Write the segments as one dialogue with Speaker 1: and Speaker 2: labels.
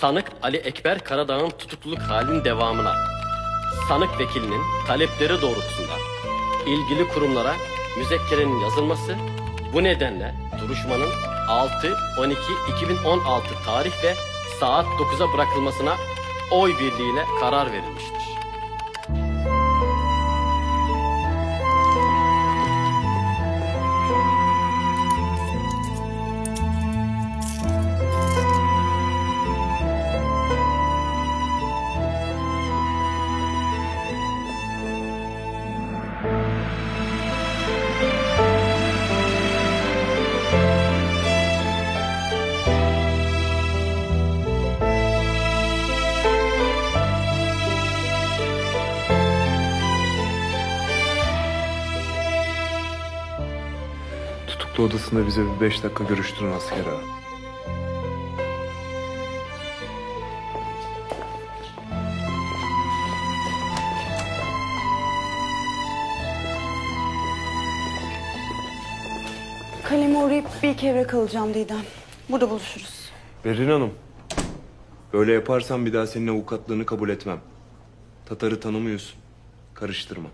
Speaker 1: Sanık Ali Ekber Karadağ'ın tutukluluk halinin devamına, sanık vekilinin talepleri doğrultusunda ilgili kurumlara müzekkerenin yazılması, bu nedenle duruşmanın 6-12-2016 tarih ve saat 9'a bırakılmasına oy birliğiyle karar verilmiştir.
Speaker 2: Tutuklu odasında bize bir beş dakika görüştürün asker ağa.
Speaker 3: Kaleme uğrayıp bir iki evre kalacağım Didem. Burada buluşuruz.
Speaker 2: Berrin Hanım. Böyle yaparsan bir daha senin avukatlığını kabul etmem. Tatar'ı tanımıyorsun. Karıştırma.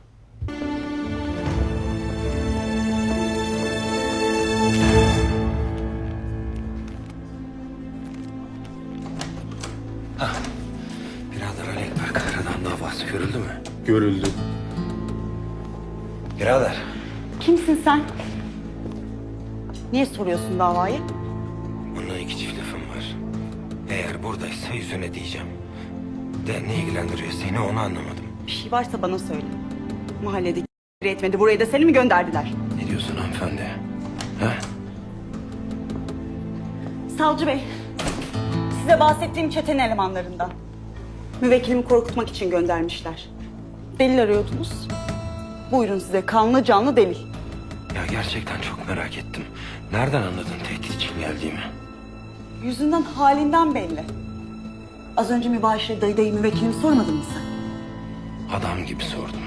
Speaker 4: Görüldü. Birader.
Speaker 3: Kimsin sen? Niye soruyorsun davayı?
Speaker 4: Bununla iki çift lafım var. Eğer buradaysa yüzüne diyeceğim. De ne ilgilendiriyor seni onu anlamadım.
Speaker 3: Bir şey varsa bana söyle. Mahalledeki etmedi. Buraya da seni mi gönderdiler?
Speaker 4: Ne diyorsun hanımefendi? Ha?
Speaker 3: Savcı bey. Size bahsettiğim çetenin elemanlarından. Müvekkilimi korkutmak için göndermişler. Delil arıyordunuz. Buyurun size kanlı canlı delil.
Speaker 4: Ya gerçekten çok merak ettim. Nereden anladın tehdit için geldiğimi?
Speaker 3: Yüzünden halinden belli. Az önce mübaşire dayı dayı müvekkilimi sormadın mı sen?
Speaker 4: Adam gibi sordum.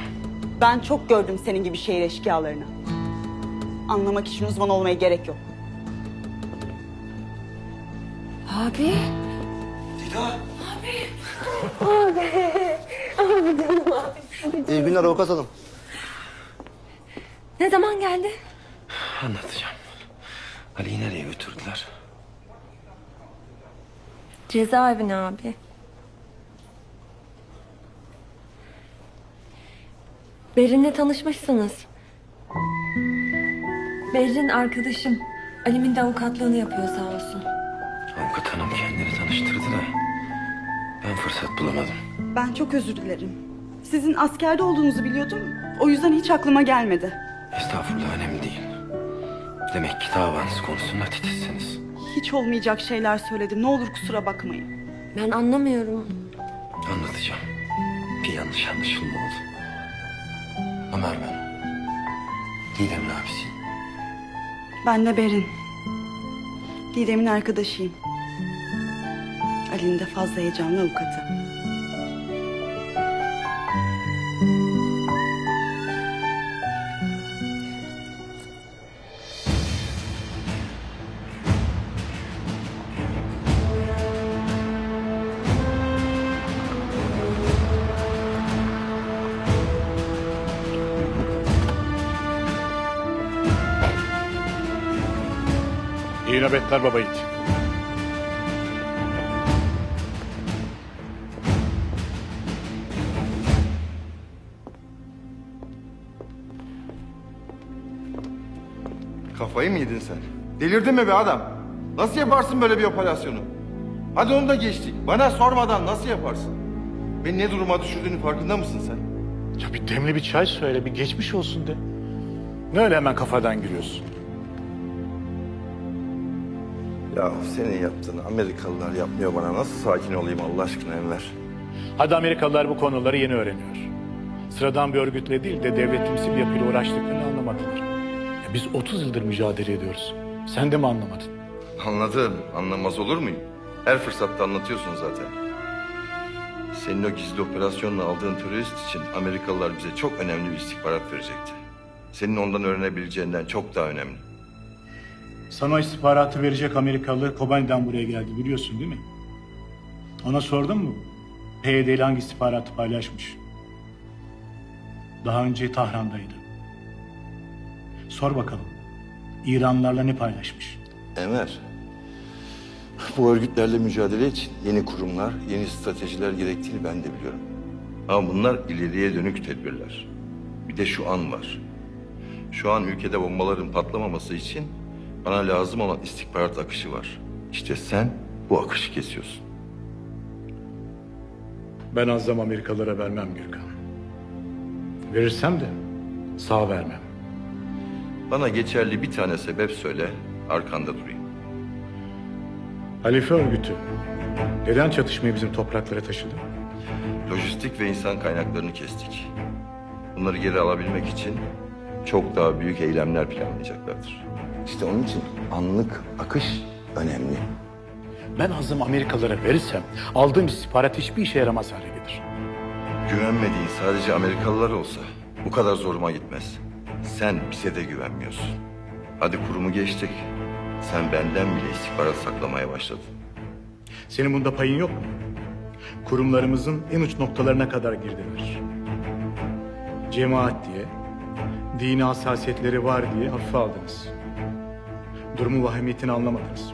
Speaker 3: Ben çok gördüm senin gibi şehir eşkıyalarını. Anlamak için uzman olmaya gerek yok.
Speaker 5: Abi.
Speaker 6: İyi günler avukat hanım.
Speaker 5: Ne zaman geldin?
Speaker 4: Anlatacağım. Ali'yi nereye götürdüler?
Speaker 5: Cezaevine abi. Berin'le tanışmışsınız. Berin arkadaşım. Alim'in de avukatlığını yapıyor sağ olsun.
Speaker 4: Avukat hanım kendini tanıştırdı da ben fırsat bulamadım.
Speaker 3: Ben çok özür dilerim. Sizin askerde olduğunuzu biliyordum. O yüzden hiç aklıma gelmedi.
Speaker 4: Estağfurullah önemli değil. Demek ki davanız konusunda titizsiniz.
Speaker 3: Hiç olmayacak şeyler söyledim. Ne olur kusura bakmayın.
Speaker 5: Ben anlamıyorum.
Speaker 4: Anlatacağım. Bir yanlış anlaşılma oldu. Ömer ben. Didem'in abisiyim.
Speaker 3: Ben de Berin. Didem'in arkadaşıyım. Ali'nin de fazla heyecanlı avukatı.
Speaker 7: İyi nöbetler baba yiğit.
Speaker 6: Kafayı mı yedin sen? Delirdin mi be adam? Nasıl yaparsın böyle bir operasyonu? Hadi onu da geçtik. Bana sormadan nasıl yaparsın? Beni ne duruma düşürdüğünün farkında mısın sen?
Speaker 7: Ya bir demli bir çay söyle, bir geçmiş olsun de. Ne öyle hemen kafadan giriyorsun?
Speaker 6: Ya senin yaptığını Amerikalılar yapmıyor bana. Nasıl sakin olayım Allah aşkına Enver?
Speaker 7: Hadi Amerikalılar bu konuları yeni öğreniyor. Sıradan bir örgütle değil de devletimsi bir yapıyla uğraştıklarını anlamadılar. Ya biz 30 yıldır mücadele ediyoruz. Sen de mi anlamadın?
Speaker 6: Anladım. Anlamaz olur muyum? Her fırsatta anlatıyorsun zaten. Senin o gizli operasyonla aldığın terörist için Amerikalılar bize çok önemli bir istihbarat verecekti. Senin ondan öğrenebileceğinden çok daha önemli.
Speaker 7: Sana istihbaratı verecek Amerikalı Kobani'den buraya geldi biliyorsun değil mi? Ona sordun mu? PYD ile hangi istihbaratı paylaşmış? Daha önce Tahran'daydı. Sor bakalım. İranlılarla ne paylaşmış?
Speaker 6: Emer, bu örgütlerle mücadele için yeni kurumlar, yeni stratejiler gerektiğini ben de biliyorum. Ama bunlar ileriye dönük tedbirler. Bir de şu an var. Şu an ülkede bombaların patlamaması için bana lazım olan istihbarat akışı var. İşte sen bu akışı kesiyorsun.
Speaker 7: Ben azam Amerikalılara vermem Gürkan. Verirsem de sağ vermem.
Speaker 6: Bana geçerli bir tane sebep söyle, arkanda durayım.
Speaker 7: Halife örgütü neden çatışmayı bizim topraklara taşıdı?
Speaker 6: Lojistik ve insan kaynaklarını kestik. Bunları geri alabilmek için çok daha büyük eylemler planlayacaklardır. İşte onun için anlık akış önemli.
Speaker 7: Ben azım Amerikalılara verirsem aldığım istihbarat hiçbir işe yaramaz hale gelir.
Speaker 6: Güvenmediğin sadece Amerikalılar olsa bu kadar zoruma gitmez. Sen bize de güvenmiyorsun. Hadi kurumu geçtik. Sen benden bile istihbarat saklamaya başladın.
Speaker 7: Senin bunda payın yok mu? Kurumlarımızın en uç noktalarına kadar girdiler. Cemaat diye, dini hassasiyetleri var diye hafife aldınız. Durumu vahimiyetini anlamadınız.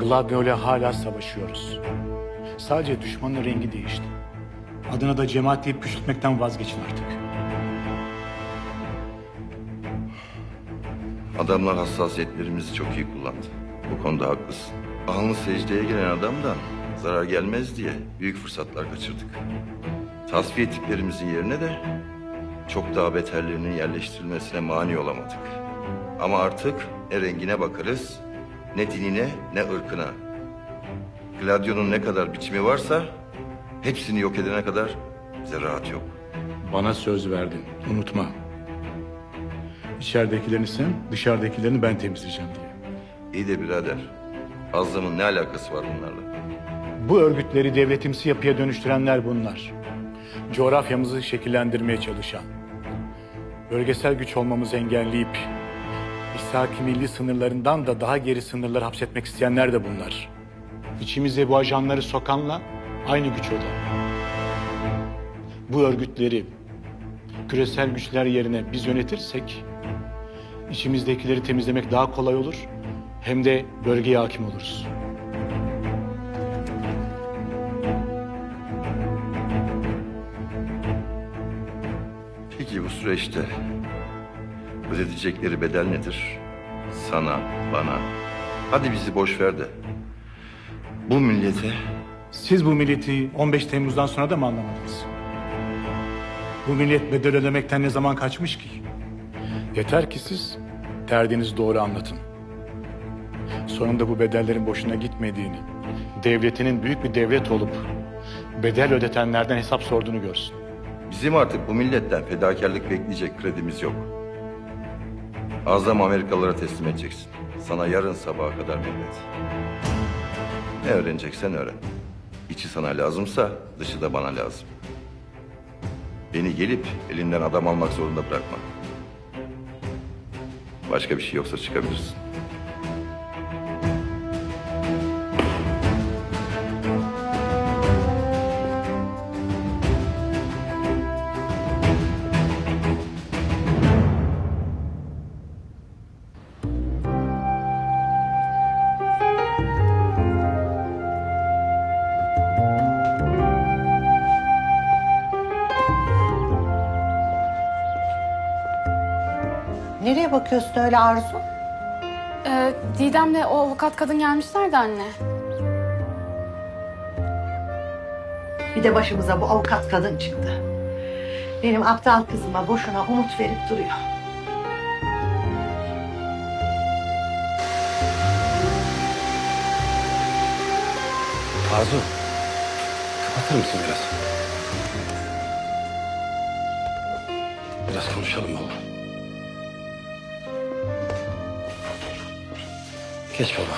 Speaker 7: Gladio ile hala savaşıyoruz. Sadece düşmanın rengi değişti. Adına da cemaat deyip küçültmekten vazgeçin artık.
Speaker 6: Adamlar hassasiyetlerimizi çok iyi kullandı. Bu konuda haklısın. Alnı secdeye gelen adamdan zarar gelmez diye büyük fırsatlar kaçırdık. Tasfiye tiplerimizin yerine de çok daha beterlerinin yerleştirilmesine mani olamadık. Ama artık ne rengine bakarız, ne dinine, ne ırkına. Gladio'nun ne kadar biçimi varsa hepsini yok edene kadar bize rahat yok.
Speaker 7: Bana söz verdin, unutma. İçeridekilerini sen, dışarıdakilerini ben temizleyeceğim diye.
Speaker 6: İyi de birader, Azam'ın ne alakası var bunlarla?
Speaker 7: Bu örgütleri devletimsi yapıya dönüştürenler bunlar. Coğrafyamızı şekillendirmeye çalışan, bölgesel güç olmamızı engelleyip, İshaki milli sınırlarından da daha geri sınırları hapsetmek isteyenler de bunlar. İçimize bu ajanları sokanla aynı güç oda. Bu örgütleri küresel güçler yerine biz yönetirsek, içimizdekileri temizlemek daha kolay olur, hem de bölgeye hakim oluruz.
Speaker 6: Peki bu süreçte ödetecekleri bedel nedir? Sana, bana. Hadi bizi boş ver de. Bu millete
Speaker 7: Siz bu milleti 15 Temmuz'dan sonra da mı anlamadınız? Bu millet bedel ödemekten ne zaman kaçmış ki? Yeter ki siz derdinizi doğru anlatın. Sonunda bu bedellerin boşuna gitmediğini, devletinin büyük bir devlet olup bedel ödetenlerden hesap sorduğunu görsün.
Speaker 6: bizim artık bu milletten fedakarlık bekleyecek kredimiz yok. Azam Amerikalılara teslim edeceksin. Sana yarın sabaha kadar millet. Ne öğreneceksen öğren. İçi sana lazımsa dışı da bana lazım. Beni gelip elinden adam almak zorunda bırakma. Başka bir şey yoksa çıkabilirsin.
Speaker 8: Nereye bakıyorsun öyle Arzu?
Speaker 9: Ee, Didem'le o avukat kadın gelmişler de anne.
Speaker 8: Bir de başımıza bu avukat kadın çıktı. Benim aptal kızıma boşuna umut verip duruyor.
Speaker 4: Arzu, kapatır mısın biraz? Biraz konuşalım baba. Geç baba.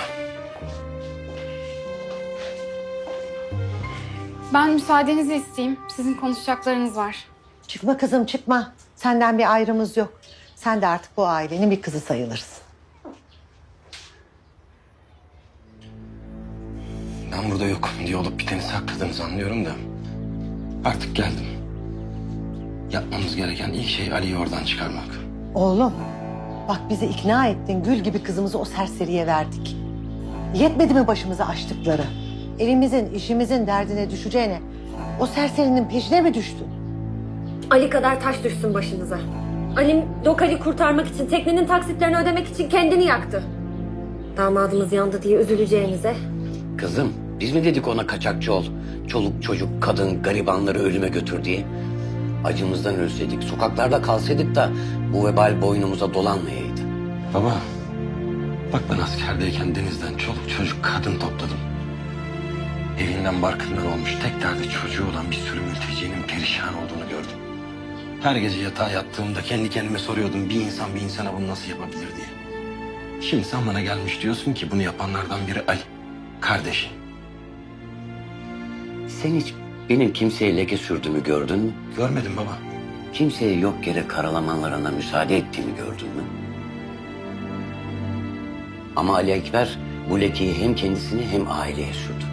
Speaker 9: Ben müsaadenizi isteyeyim. Sizin konuşacaklarınız var.
Speaker 8: Çıkma kızım çıkma. Senden bir ayrımız yok. Sen de artık bu ailenin bir kızı sayılırsın.
Speaker 4: Ben burada yokum diye olup biteni sakladığınızı anlıyorum da. Artık geldim. Yapmamız gereken ilk şey Ali'yi oradan çıkarmak.
Speaker 8: Oğlum, bak bizi ikna ettin. Gül gibi kızımızı o serseriye verdik. Yetmedi mi başımıza açtıkları? Evimizin, işimizin derdine düşeceğine o serserinin peşine mi düştün?
Speaker 10: Ali kadar taş düşsün başınıza. Alim Dokal'i kurtarmak için, teknenin taksitlerini ödemek için kendini yaktı. Damadımız yandı diye üzüleceğinize.
Speaker 11: Kızım biz mi dedik ona kaçakçı ol? Çoluk çocuk kadın garibanları ölüme götür diye. Acımızdan ölseydik sokaklarda kalsaydık da bu vebal boynumuza dolanmayaydı.
Speaker 4: Baba, bak ben askerdeyken denizden çoluk çocuk kadın topladım. Evinden barkından olmuş tek derdi çocuğu olan bir sürü mültecinin perişan olduğunu gördüm. Her gece yatağa yattığımda kendi kendime soruyordum bir insan bir insana bunu nasıl yapabilir diye. Şimdi sen bana gelmiş diyorsun ki bunu yapanlardan biri Ali, kardeşin.
Speaker 11: Sen hiç benim kimseye leke sürdüğümü gördün mü?
Speaker 4: Görmedim baba.
Speaker 11: Kimseye yok yere karalamalarına müsaade ettiğimi gördün mü? Ama Ali Ekber bu lekeyi hem kendisine hem aileye sürdü.